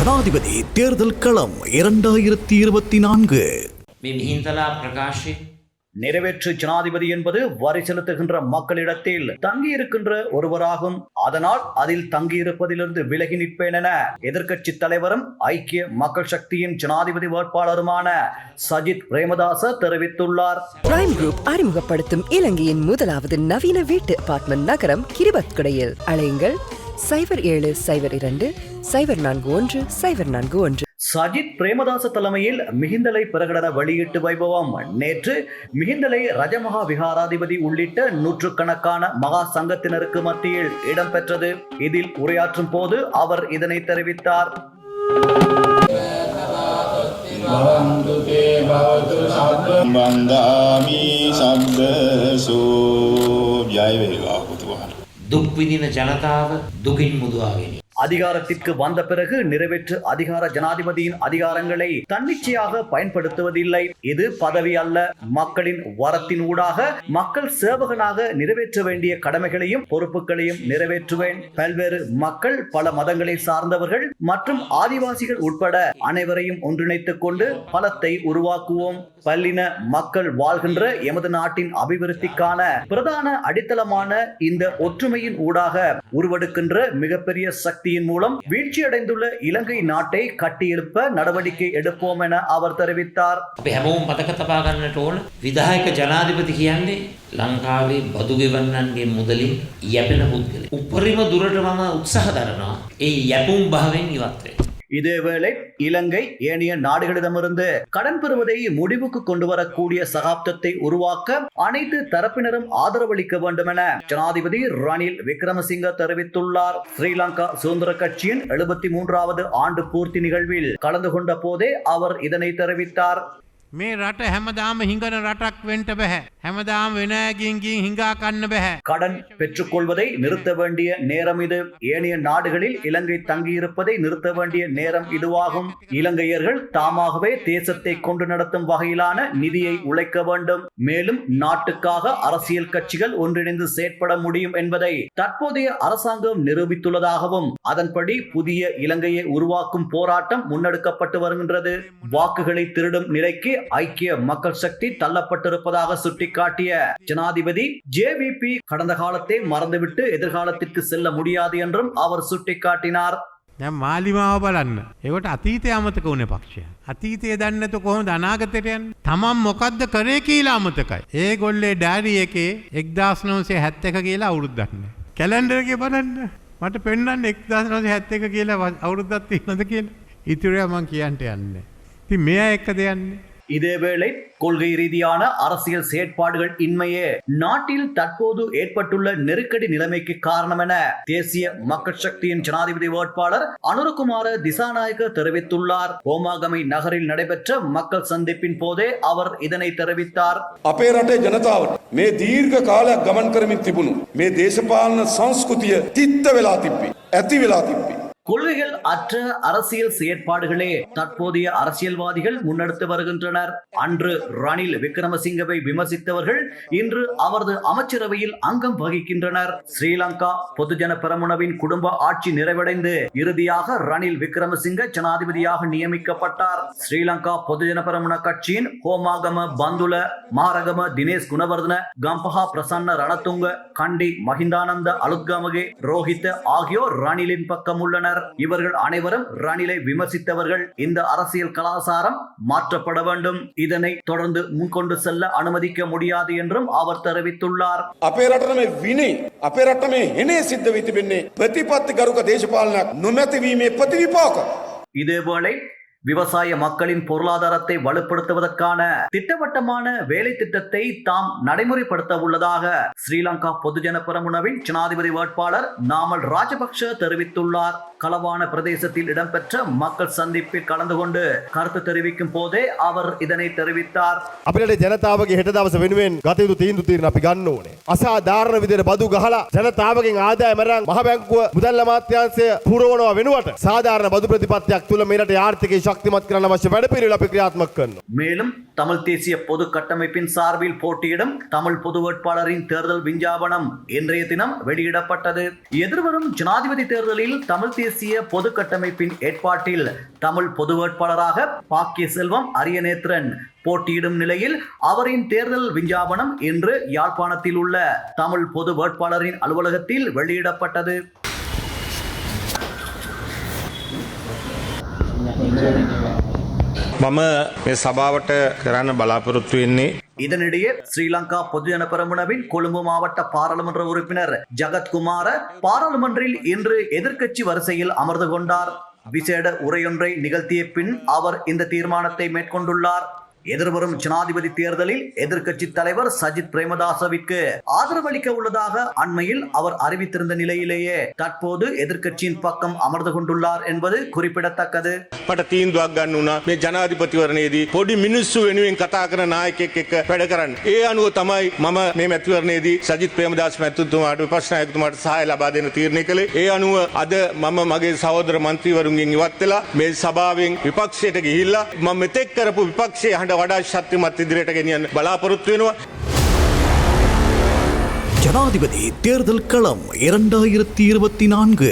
ஜனாதிபதி தேர்தல் களம் இரண்டாயிரத்தி இருபத்தி நான்கு. நிறைவேற்று ஜனாதிபதி என்பது வரி செலுத்துகின்ற மக்களிடத்தில் தங்கியிருக்கின்ற ஒருவராகும். அதனால் அதில் தங்கியிருப்பதிலிருந்து விலகி நிற்பேன் என எதிர்க்கட்சி தலைவரும் ஐக்கிய மக்கள் சக்தியின் ஜனாதிபதி வேட்பாளருமான சஜித் பிரேமதாச தெரிவித்துள்ளார். பிரைம் குரூப் அறிமுகப்படுத்தும் இலங்கையின் முதலாவது நவீன வீட்டு அபார்ட்மெண்ட் நகரம் கிரிபத் கடையில். அலையுங்கள். சைபர் ஏழு சைபர் இரண்டு சைபர் நான்கு ஒன்று சைபர் நான்கு ஒன்று. சஜித் பிரேமதாச தலைமையில் மிகிந்தலை பிரகடன வெளியீட்டு வைபவம். நேற்று மிகிந்தலை ரஜமகா விகாராதிபதி உள்ளிட்ட நூற்றுக்கணக்கான மகா சங்கத்தினருக்கு மத்தியில் இடம்பெற்றது. இதில் உரையாற்றும் போது அவர் இதனை தெரிவித்தார். வந்தாமி சப்தசோ දුක් විඳින ජනතාව දුකින් මුදවා ගැනීම. அதிகாரத்திற்கு வந்த பிறகு நிறைவேற்று அதிகார ஜனாதிபதியின் அதிகாரங்களை தன்னிச்சையாக பயன்படுத்துவதில்லை. இது பதவி அல்ல மக்களின் வரத்தின் ஊடாக மக்கள் சேவகனாக நிறைவேற்ற வேண்டிய கடமைகளையும் பொறுப்புகளையும் நிறைவேற்றுவேன். பல்வேறு மக்கள் பல மதங்களை சார்ந்தவர்கள் மற்றும் ஆதிவாசிகள் உட்பட அனைவரையும் ஒன்றிணைத்துக் கொண்டு பலத்தை உருவாக்குவோம். பல்லின மக்கள் வாழ்கின்ற எமது நாட்டின் அபிவிருத்திக்கான பிரதான அடித்தளமான இந்த ஒற்றுமையின் ஊடாக உருவெடுக்கின்ற மிகப்பெரிய சக்தி சக்தியின் மூலம் வீழ்ச்சியடைந்துள்ள இலங்கை நாட்டை கட்டியெழுப்ப நடவடிக்கை எடுப்போம் என அவர் தெரிவித்தார் අපි හැමෝම් පතක තපාගන්නට ඕන විදායක ජනාධිපති කියන්නේ ලංකාවේ බදුගෙවන්නන්ගේ මුදලින් යැපෙන පුද්ගල. උපරිම දුරට මම උත්සාහ දරනවා ඒ යැපුම් භාවෙන් ඉවත්වේ. இதேவேளை இலங்கை ஏனைய நாடுகளிடமிருந்து கடன் பெறுவதை முடிவுக்கு கொண்டு வரக்கூடிய சகாப்தத்தை உருவாக்க அனைத்து தரப்பினரும் ஆதரவளிக்க வேண்டும் என ஜனாதிபதி ரணில் விக்ரமசிங்க தெரிவித்துள்ளார். ஸ்ரீலங்கா சுதந்திர கட்சியின் எழுபத்தி மூன்றாவது ஆண்டு பூர்த்தி நிகழ்வில் கலந்து கொண்ட போதே அவர் இதனை தெரிவித்தார். මේ රට හැමදාම හිඟන රටක් වෙන්ට බැහැ. හැමදාම වෙනෑගින්ගින් හිඟා කන්න බැහැ. கடன் பெற்றுக்கொள்வதை நிறுத்த வேண்டிய நேரம் இது ஏனைய நாடுகளில் இலங்கை தங்கியிருப்பதை நிறுத்த வேண்டிய நேரம் இதுவாகும் இலங்கையர்கள் தாமாகவே தேசத்தை கொண்டு நடத்தும் வகையிலான நிதியை உழைக்க வேண்டும் மேலும் நாட்டுக்காக அரசியல் கட்சிகள் ஒன்றிணைந்து செயற்பட முடியும் என்பதை தற்போதைய அரசாங்கம் நிரூபித்துள்ளதாகவும் அதன்படி புதிய இலங்கையை உருவாக்கும் போராட்டம் முன்னெடுக்கப்பட்டு வருகின்றது வாக்குகளை திருடும் நிலைக்கு ஐக்கிய மக்கள் சக்தி தள்ளப்பட்டிருப்பதாக சுட்டிக்காட்டிய ஜனாதிபதி ஜேவிபி கடந்த காலத்தை மறந்துவிட்டு எதிர்காலத்திற்கு செல்ல முடியாது என்றும் அவர் சுட்டிக்காட்டினார் දැන් මාලිමාව බලන්න. ඒවට අතීතය අමතක වුණ පක්ෂය. අතීතය දන්නතු කොහොම අනාගතයටයන් තමන් මොකක්ද කරේ කියලා අමතකයි. ඒ ගොල්ලේ ඩෑරි එකේ එක්දස් නෝසේ හැත්තක කියලා අවුරුද්දන්න. කැලන්ඩරගේ බලන්න මට පෙන්න්න එක්දස් නොස හැත්තක කියලා අවුරුද්දත් නද කියලා. ඉතුරය මං කියන්ට යන්න. ති මෙය එක්ක දෙයන්නේ. இதேவேளை கொள்கை ரீதியான அரசியல் செயற்பாடுகள் இன்மையே நாட்டில் தற்போது ஏற்பட்டுள்ள நெருக்கடி நிலைமைக்கு காரணம் என தேசிய மக்கள் சக்தியின் ஜனாதிபதி வேட்பாளர் அனுரகுமார திசாநாயக்க தெரிவித்துள்ளார் ஓமாகமை நகரில் நடைபெற்ற மக்கள் சந்திப்பின் போதே அவர் இதனை தெரிவித்தார் අපේ රටේ ජනතාවට මේ දීර්ඝ කාලයක් ගමන් කරමින් තිබුණු මේ දේශපාලන සංස්කෘතිය තිත්ත වෙලා තිබ්බි. ඇති වෙලා තිබ්බි. கொள்கைகள் அற்ற அரசியல் செயற்பாடுகளே தற்போதைய அரசியல்வாதிகள் முன்னெடுத்து வருகின்றனர். அன்று ரணில் விக்ரமசிங்கவை விமர்சித்தவர்கள் இன்று அவரது அமைச்சரவையில் அங்கம் வகிக்கின்றனர். ஸ்ரீலங்கா பொதுஜன பெரமுனவின் குடும்ப ஆட்சி நிறைவடைந்து இறுதியாக ரணில் விக்ரமசிங்க ஜனாதிபதியாக நியமிக்கப்பட்டார். ஸ்ரீலங்கா பொதுஜன பெரமுன கட்சியின் ஹோமாகம பந்துல மாரகம தினேஷ் குணவர்தன கம்பஹா பிரசன்ன ரணத்துங்க கண்டி மகிந்தானந்த அலுத்கமகே ரோஹித் ஆகியோர் ரணிலின் பக்கம் உள்ளனர் இவர்கள் அனைவரும் ரணிலை விமர்சித்தவர்கள் இந்த அரசியல் கலாசாரம் மாற்றப்பட வேண்டும் இதனை தொடர்ந்து முன்கொண்டு செல்ல அனுமதிக்க முடியாது என்றும் அவர் தெரிவித்துள்ளார் අපේ රටන මේ විනේ අපේ රට මේ හෙනේ සිද්ධ වී තිබෙන්නේ ප්‍රතිපත්ති ගරුක දේශපාලනයක් නොමැතිවීමේ ප්‍රතිවිපාක. இதேவேளை விவசாய மக்களின் பொருளாதாரத்தை வலுப்படுத்துவதற்கான திட்டவட்டமான வேலை திட்டத்தை தாம் நடைமுறைப்படுத்த உள்ளதாக ஸ்ரீலங்கா பொதுஜன பெரமுனவின் ஜனாதிபதி வேட்பாளர் நாமல் ராஜபக்ஷ தெரிவித்துள்ளார் களவான பிரதேசத்தில் இடம்பெற்ற மக்கள் சந்திப்பில் கலந்து கொண்டு கருத்து தெரிவிக்கும் போதே அவர் இதனை தெரிவித்தார் අපිට ජනතාවගේ හෙට දවස වෙනුවෙන් ගතයුතු තීන්දු තීරණ අපි ගන්න ඕනේ. අසාධාරණ විදිහට බදු ගහලා ජනතාවගෙන් ආදාය මරන් මහ බැංකුව මුදල් අමාත්‍යාංශය පුරවනවා වෙනුවට සාධාරණ බදු ප්‍රතිපත්තියක් තුළ මෙරට ආර්ථිකය ශක්තිමත් කරන්න අවශ්‍ය වැඩපිළිවෙල අපි ක්‍රියාත්මක කරනවා. மேலும் தமிழ் தேசிய பொது கட்டமைப்பின் சார்பில் போட்டியிடும் தமிழ் பொது வேட்பாளரின் தேர்தல் விஞ்ஞாபனம் இன்றைய தினம் வெளியிடப்பட்டது. எதிர்வரும் ஜனாதிபதி தேர்தலில் தமிழ் தேசிய பொது கட்டமைப்பின் ஏற்பாட்டில் தமிழ் பொது வேட்பாளராக பாக்கிய செல்வம் அரியநேத்திரன் போட்டியிடும் நிலையில் அவரின் தேர்தல் விஞ்ஞாபனம் இன்று யாழ்ப்பாணத்தில் உள்ள தமிழ் பொது வேட்பாளரின் அலுவலகத்தில் வெளியிடப்பட்டது. මම මේ සභාවට කරන්න බලාපොරොත්තු වෙන්නේ இதனிடையே ஸ்ரீலங்கா பொதுஜன பெரமுனவின் கொழும்பு மாவட்ட பாராளுமன்ற உறுப்பினர் ஜகத்குமார பாராளுமன்றில் இன்று எதிர்க்கட்சி வரிசையில் அமர்ந்து கொண்டார் விசேட உரையொன்றை நிகழ்த்திய பின் அவர் இந்த தீர்மானத்தை மேற்கொண்டுள்ளார் எதிர்வரும் ஜனாதிபதி தேர்தலில் எதிர்க்கட்சி தலைவர் சஜித் பிரேமதாசவிற்கு ஆதரவளிக்க உள்ளதாக அண்மையில் அவர் அறிவித்திருந்த நிலையிலேயே தற்போது எதிர்க்கட்சியின் பக்கம் அமர்ந்து கொண்டுள்ளார் என்பது குறிப்பிடத்தக்கது මට තීන්දුවක් ගන්න වුණා මේ ජනාධිපතිවරණයේදී පොඩි මිනිස්සු වෙනුවෙන් කතා කරන නායකයෙක් එක්ක වැඩ කරන්න. ඒ අනුව තමයි මම මේ මැතිවරණයේදී සජිත් ප්‍රේමදාස මැතිතුමාට විපක්ෂ නායකතුමාට සහාය ලබා දෙන්න තීරණය කළේ. ඒ අනුව අද මම මගේ සහෝදර මන්ත්‍රීවරුන්ගෙන් ඉවත් වෙලා මේ සභාවෙන් විපක්ෂයට ගිහිල්ලා මම මෙතෙක් කරපු විපක්ෂයේ හඬ වඩා ශක්තිමත් ඉදිරියට ගෙනියන්න බලාපොරොත්තු වෙනවා. ஜனாதிபதி தேர்தல் களம் இரண்டாயிரத்தி இருபத்தி நான்கு